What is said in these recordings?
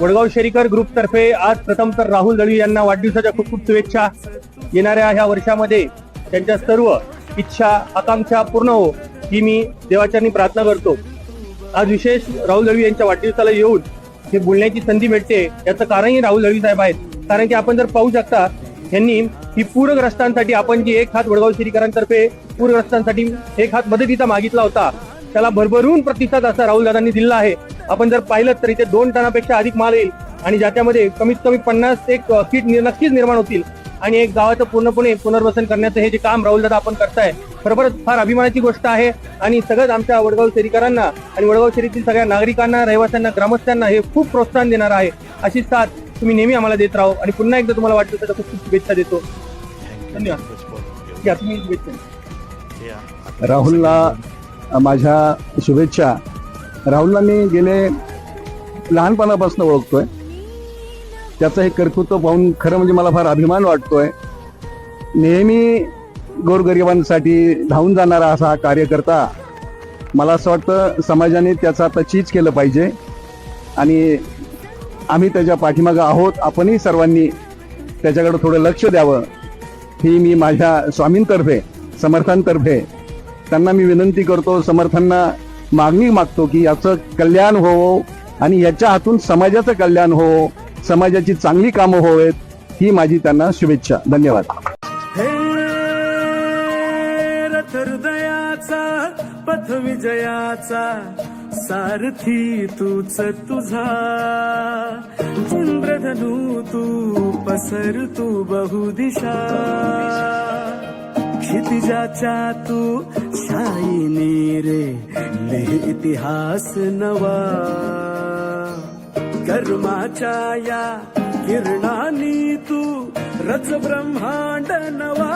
वडगाव शेरीकर ग्रुपतर्फे आज प्रथम तर राहुल दळवी यांना वाढदिवसाच्या खूप खूप शुभेच्छा. येणाऱ्या ह्या वर्षामध्ये त्यांच्या सर्व इच्छा आकांक्षा पूर्ण हो ही मी देवाच्यानी प्रार्थना करतो. आज विशेष राहुल दळवी यांच्या वाढदिवसाला येऊन हे बोलण्याची संधी भेटते याचं कारणही राहुल दळवी साहेब आहेत. कारण की आपण जर पाहू शकता यांनी ही पूरग्रस्तांसाठी आपण जी एक हात वडगाव शेरीकरांतर्फे पूरग्रस्तांसाठी एक हात मदतीचा मागितला होता. त्याला भरभरून प्रतिसाद असा राहुल दादांनी दिला आहे. आपण जर पाहिलं तर इथे दोन टनापेक्षा अधिक माल येईल आणि ज्याच्यामध्ये कमीत कमी पन्नास एक किट नक्कीच निर्माण होतील. आणि एक गावाचं पूर्णपणे पुनर्वसन करण्याचं हे जे काम राहुल दादा आपण करताय खरोखरच फार अभिमानाची गोष्ट आहे. आणि सगळंच आमच्या वडगाव शेरीकरांना आणि वडगाव शहरीतील सगळ्या नागरिकांना रहिवाशांना ग्रामस्थांना हे खूप प्रोत्साहन देणार आहे. अशी साथ तुम्ही नेहमी आम्हाला देत राहो आणि पुन्हा एकदा तुम्हाला वाटतं त्याचा खूप खूप शुभेच्छा देतो. धन्यवाद. घ्या तुम्ही शुभेच्छा राहुलला माझ्या शुभेच्छा. राहुलला मी गेले लहानपणापासून ओळखतोय. त्याचं हे कर्तृत्व पाहून खरं म्हणजे मला फार अभिमान वाटतोय. नेहमी गोरगरिबांसाठी धावून जाणारा असा हा कार्यकर्ता मला असं वाटतं समाजाने त्याचं आता चीज केलं पाहिजे. आणि आम्ही त्याच्या पाठीमागं आहोत. आपणही सर्वांनी त्याच्याकडे थोडं लक्ष द्यावं. ही मी माझ्या स्वामींतर्फे समर्थांतर्फे त्यांना मी विनंती करतो समर्थांना मागणी मागतो की याचं कल्याण हो आणि याच्या हातून समाजाचं कल्याण हो समाजाची चांगली कामं होवेत ही माझी त्यांना शुभेच्छा. धन्यवाद. रथ हृदयाचा पथ विजयाचा सारथी तूच तुझा. चंद्रधनू तू पसर तू बहुदिशा. क्षितिजाच्या तू शाईनी रे लिह इतिहास नवा। कर्माच्या या किरणानी तू रच ब्रह्मांड नवा।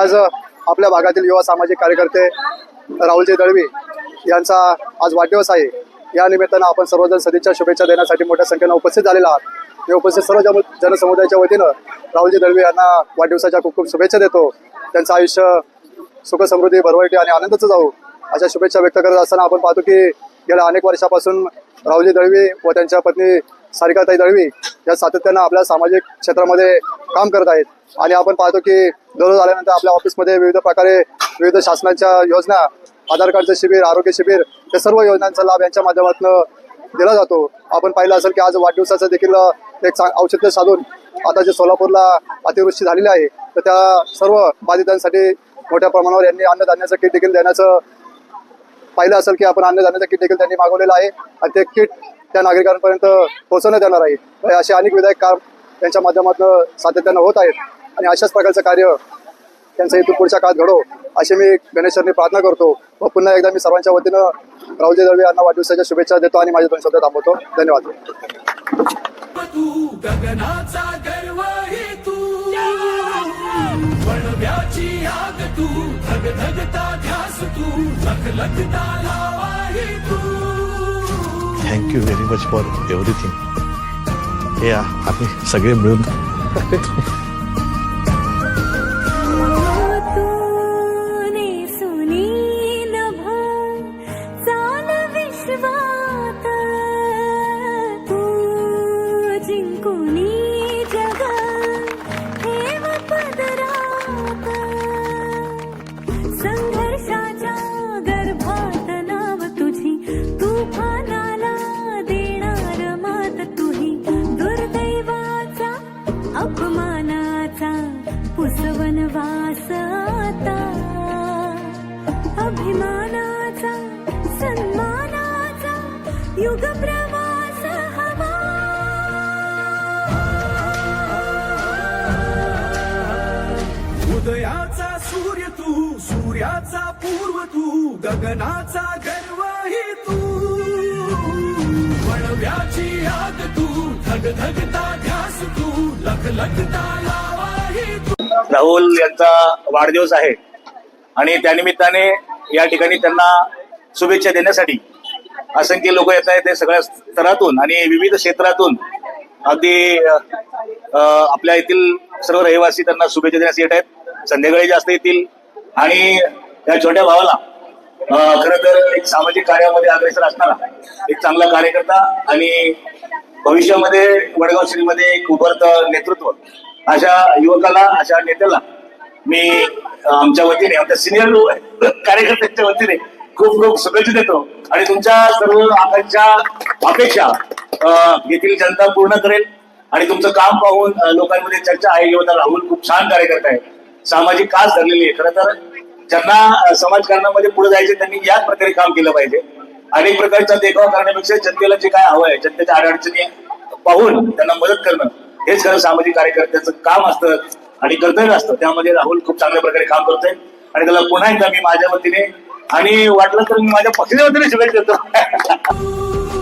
आज आपल्या भागातील युवा सामाजिक कार्यकर्ते राहुलजी दळवी यांचा आज वाढदिवस आहे. या निमित्तानं आपण सर्वजण सदिच्छा शुभेच्छा देण्यासाठी मोठ्या संख्येनं उपस्थित झालेला आहात. मी उपस्थित सर्व जन जनसमुदायाच्या वतीनं राहुलजी दळवी यांना वाढदिवसाच्या खूप खूप शुभेच्छा देतो. त्यांचं आयुष्य सुख समृद्धी भरवटी आणि आनंदाचं जाऊ अशा शुभेच्छा व्यक्त करत असताना आपण पाहतो की गेल्या अनेक वर्षापासून राहुलजी दळवी व त्यांच्या पत्नी सारिकाताई दळवी या सातत्यानं आपल्या सामाजिक क्षेत्रामध्ये काम करत आहेत. आणि आपण पाहतो की दररोज आल्यानंतर आपल्या ऑफिसमध्ये विविध प्रकारे विविध शासनाच्या योजना आधार कार्डचं शिबिर आरोग्य शिबिर या सर्व योजनांचा लाभ यांच्या माध्यमातून दिला जातो. आपण पाहिलं असेल की आज वाढदिवसाचं देखील एक चांग- साधून आता जे सोलापूरला अतिवृष्टी झालेली आहे तर त्या सर्व बाधितांसाठी मोठ्या प्रमाणावर यांनी अन्नधान्याचं किट देखील देण्याचं पाहिलं असेल की आपण अन्नधान्याचं किट देखील त्यांनी मागवलेलं आहे आणि ते किट त्या नागरिकांपर्यंत पोहोचवण्यात येणार आहे. असे अनेक विधायक काम त्यांच्या माध्यमातून सातत्यानं होत आहेत आणि अशाच प्रकारचं कार्य त्यांचं इथून पुढच्या काळात घडो अशी मी गणेशरनी प्रार्थना करतो व पुन्हा एकदा मी सर्वांच्या वतीनं राहुलजी दळवे यांना वाढदिवसाच्या शुभेच्छा देतो आणि माझ्या दोन शब्द थांबवतो. धन्यवाद. तू गगनाचा गर्व हे तू वणव्याची आग तू धग धगता ध्यास तू लख लखता लावा हे तू thank you very much for everything हे आम्ही सगळे मिळून उदयाचा सूर्य तू सूर्याचा पूर्व तू गगनाचा गर्व हे तू. वणव्याची आग तू धग धगता ध्यास तू लख लखता लावा हे तू. राहुल यांचा वाढदिवस आहे. आणि त्यानिमित्ताने या ठिकाणी त्यांना शुभेच्छा देण्यासाठी असंख्य लोक येत आहेत ते सगळ्या स्तरातून आणि विविध क्षेत्रातून. अगदी आपल्या येथील सर्व रहिवासी त्यांना शुभेच्छा देण्यास येत आहेत. संध्याकाळी जास्त येतील. आणि या छोट्या भावाला खर तर एक सामाजिक कार्यामध्ये अग्रेसर असणारा एक चांगला कार्यकर्ता आणि भविष्यामध्ये वडगाव श्रीमध्ये एक उभरतं नेतृत्व अशा युवकाला अशा नेत्याला मी आमच्या वतीने आमच्या सिनियर कार्यकर्त्यांच्या वतीने खूप खूप शुभेच्छा देतो आणि तुमच्या सर्व आकांक्षा अपेक्षा येथील जनता पूर्ण करेल. आणि तुमचं काम पाहून लोकांमध्ये चर्चा आहे. किंवा राहुल खूप छान कार्यकर्ता आहे. सामाजिक कास धरलेली आहे. खरं तर ज्यांना समाजकारणामध्ये पुढे जायचे त्यांनी याच प्रकारे काम केलं पाहिजे. अनेक प्रकारचा देखाव करण्यापेक्षा जनतेला जे काय हवं आहे जनतेच्या अडचणी पाहून त्यांना मदत करणं हेच खरं सामाजिक कार्यकर्त्याचं काम असतं आणि कर्तव्य असतं. त्यामध्ये राहुल खूप चांगल्या प्रकारे काम करतोय. आणि त्याला पुन्हा एकदा मी माझ्या वतीने आणि वाटलं तर मी माझ्या पक्षाच्या वतीने शुभेच्छा देतो.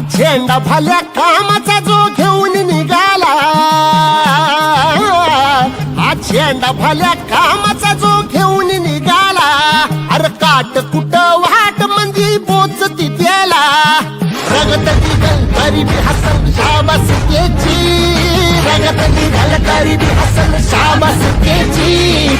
झेंडा फाल्या कामाचा जो घेऊन निघाला हा झेंडा फाल्या कामाचा जो घेऊन निघाला. अरे काट कुट वाट म्हणजे बोच तिथेला रगत निघल गरिबी हसन शाबास त्याची रगत निघल शाबास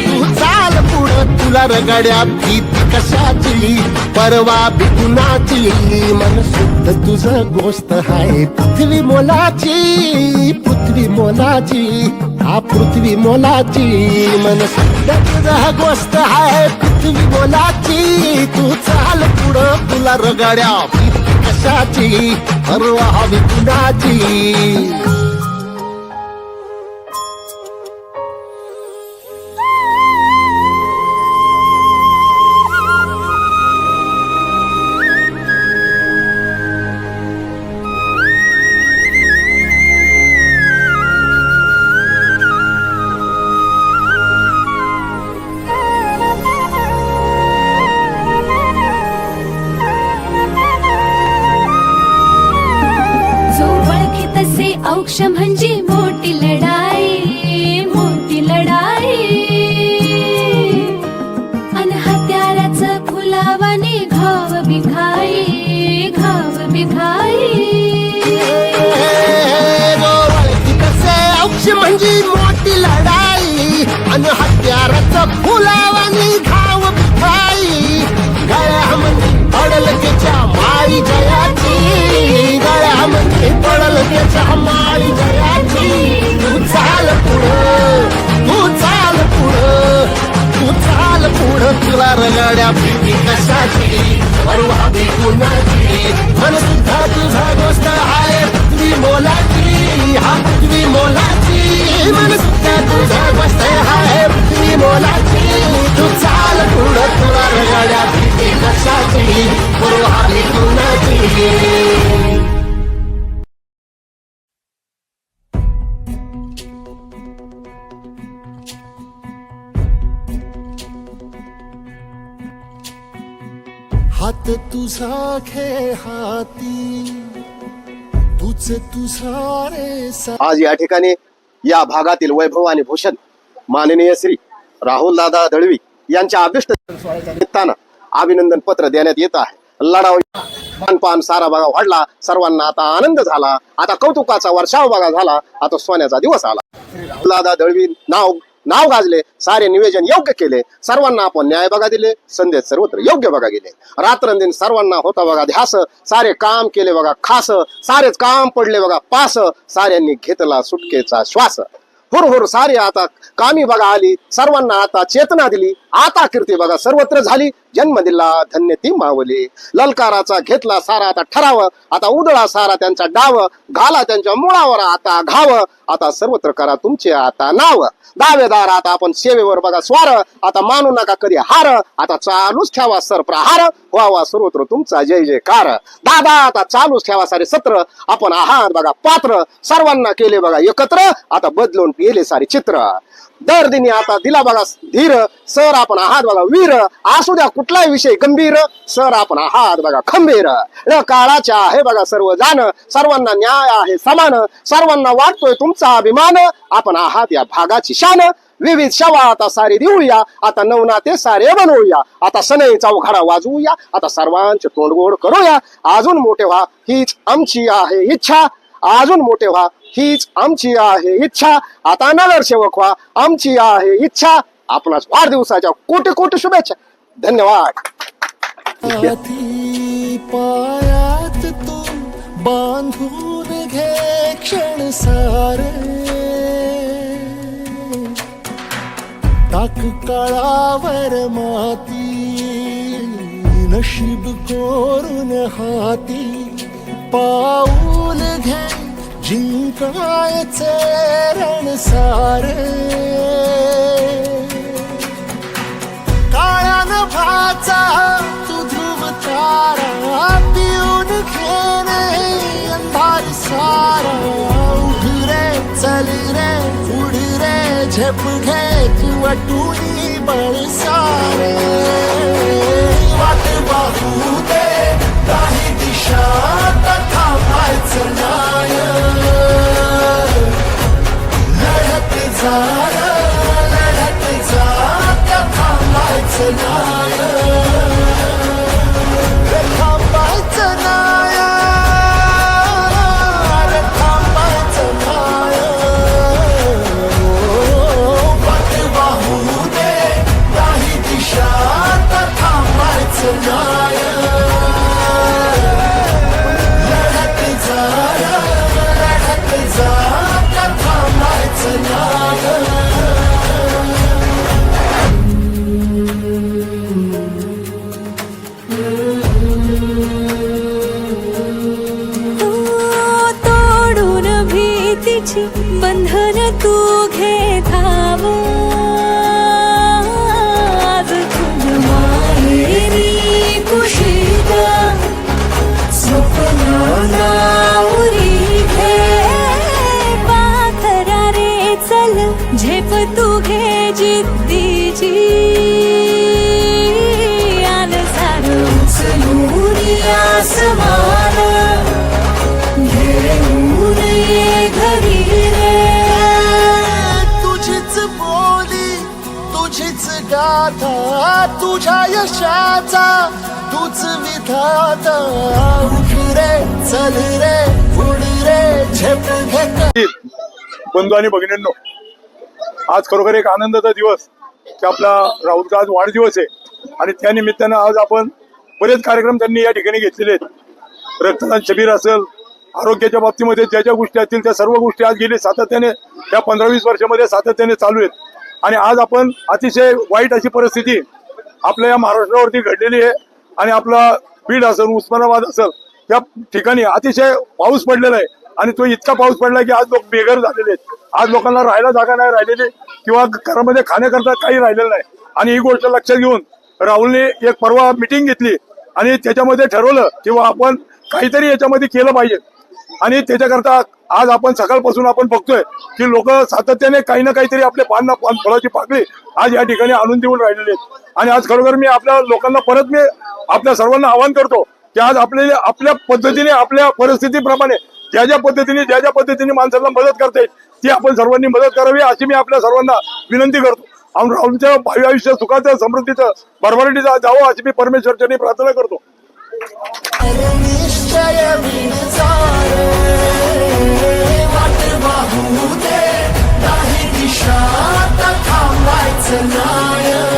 तू चाल पुढं तुला रगड्या भीती कशाची? परवा बिगुणाची मन शुद्ध तुझं गोष्ट हाय. पृथ्वी मोलाची पृथ्वी मोलाची हा पृथ्वी मोलाची. मन शुद्ध तुझं गोष्ट हाय पृथ्वी मोलाची. तू चाल पुढं तुला रगड्या भीती कशाची? परवा बिगुणाची तुला रगड्या भीती कशाची? परवा कुणाची? मन सुद्धा तुझा गोष्ट आहे तुझी मोलाची हा तुझी मोलाची मन सुद्धा तुझा गोष्ट आहे तुझी मोलाची तू चाल पुढं तुला रगाड्या भीती कशाची? परवा कुणाची? तुझा खेळ हाती. तुझ तुझा रे सा आज या ठिकाणी या भागातील वैभव आणि भूषण माननीय श्री राहुल दादा दळवी यांच्या अभिष्ट निमित्तानं अभिनंदन पत्र देण्यात येत आहे. लढाव पानपान सारा बघा वाढला. सर्वांना आता आनंद झाला. आता कौतुकाचा वर्षाव बघा झाला. आता सोन्याचा दिवस आला. दादा दळवी नाव नाव गाजले सारे निवेदन योग्य केले. सर्वांना आपण न्याय बघा दिले संदेश सर्वत्र योग्य बघा गेले. रात्रंदिन सर्वांना होता बघा ध्यास सारे काम केले बघा खास सारेच काम पडले बघा पास साऱ्यांनी घेतला सुटकेचा श्वास. हुर हुर सारे आता कामी बघा आली सर्वांना आता चेतना दिली आता कीर्ती बघा. सर्वत्र झाली. जन्म दिला धन्य ती मावली. ललकाराचा घेतला सारा आता ठराव. आता उदळा सारा त्यांचा डाव. घाला त्यांच्या मुळावर आता घाव. आता सर्वत्र करा तुमचे आता नाव. दावेदार आता आपण सेवेवर बघा स्वार. आता मानू नका कधी हार. आता चालूच ठेवा सर प्रहार व्हावा सर्वत्र तुमचा जय जयकार. दादा आता चालूच ठेवा सारे सत्र. आपण आहात बघा पात्र. सर्वांना केले बघा एकत्र. आता बदलून येले सारे चित्र. दर दिनी आता दिला बघा धीर सर आपण आहात बघा वीर असू द्या कुठलाही विषय गंभीर सर आपण आहात बघा खंबीर. न काळाच्या आहे बघा सर्व जाण सर्वांना न्याय आहे समान सर्वांना वाटतोय तुमचा अभिमान. आपण आहात या भागाची शान. विविध शवा आता सारे देऊया आता नवनाते सारे बनवूया. आता सनईचा उघाडा वाजवूया आता सर्वांचे तोंडगोड करूया. अजून मोठे व्हा हीच आमची आहे इच्छा. अजून मोठे व्हा. हीच आमची आहे इच्छा. आता नगरसेवक व्हा. आमची आहे इच्छा. आपणास वाढदिवसाच्या कोटी कोटी शुभेच्छा. धन्यवाद. पायात तू बांधून घे क्षण सारे. टाक काळावर माती नशीब कोरून हाती. पाऊल घे जिंकायचे रण सारे. काळ्यान भाचा तू ध्रुव तारा पिऊन घेणे अंधार सारा. उठ रे चल रे उड रे झेप घे तू अटुनी बळ वाट वाहू tonight. गाथा तुझ्या यशाचा. तूच विधाता. उठ रे चल रे उड रे झेप घे बंधू आणि भगिनींनो आज खरोखर एक आनंदाचा दिवस की आपला राहुलचा आज वाढदिवस आहे. आणि त्या निमित्तानं आज आपण बरेच कार्यक्रम त्यांनी या ठिकाणी घेतलेले आहेत. रक्तदान शिबिर असेल आरोग्याच्या बाबतीमध्ये ज्या ज्या गोष्टी असतील त्या सर्व गोष्टी आज गेले सातत्याने या पंधरा वीस वर्षामध्ये सातत्याने चालू आहेत. आणि आज आपण अतिशय वाईट अशी परिस्थिती आपल्या या महाराष्ट्रावरती घडलेली आहे. आणि आपला बीड असेल उस्मानाबाद असेल त्या ठिकाणी अतिशय पाऊस पडलेला आहे. आणि तो इतका पाऊस पडला की आज लोक बेघर झालेले आहेत. आज लोकांना राहायला जागा नाही राहिलेली किंवा घरामध्ये खाण्याकरता काही राहिलेलं नाही. आणि ही गोष्ट लक्षात घेऊन राहुलने एक परवा मिटिंग घेतली आणि त्याच्यामध्ये ठरवलं किंवा आपण काहीतरी याच्यामध्ये केलं पाहिजे. आणि त्याच्याकरता आज आपण सकाळपासून आपण बघतोय की लोक सातत्याने काही ना काहीतरी आपले पान ना पान फळाची पाकळी आज या ठिकाणी आणून देऊन राहिलेले आहेत. आणि आज खरोखर मी आपल्या लोकांना परत मी आपल्या सर्वांना आवाहन करतो की आज आपल्याला आपल्या पद्धतीने आपल्या परिस्थितीप्रमाणे ज्या ज्या पद्धतीने ज्या ज्या पद्धतीने माणसांना मदत करता येईल ती आपण सर्वांनी मदत करावी अशी मी आपल्या सर्वांना विनंती करतो. आमच्या भावी आयुष्य सुखाचं समृद्धीचं भरभराटीचं जावं अशी मी परमेश्वरच्या प्रार्थना करतो. निश्चय विचार वाट वाहू दे काही दिशा थांबायचं नाय.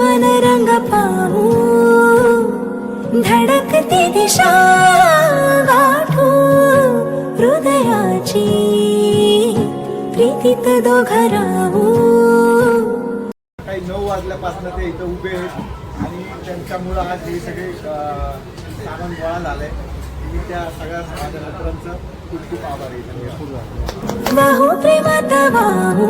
तथा पाहू धडकती दिशा गाठू. हृदयाची प्रीतीत दोघं राहू काही नऊ वाजल्यापासून ते इथं उभे आहेत. आणि त्यांच्यामुळं आज हे सगळे सामान गोळा झालंय. मी त्या सगळ्या खूप खूप आभार आहे. वाहू प्रेमात वाहू.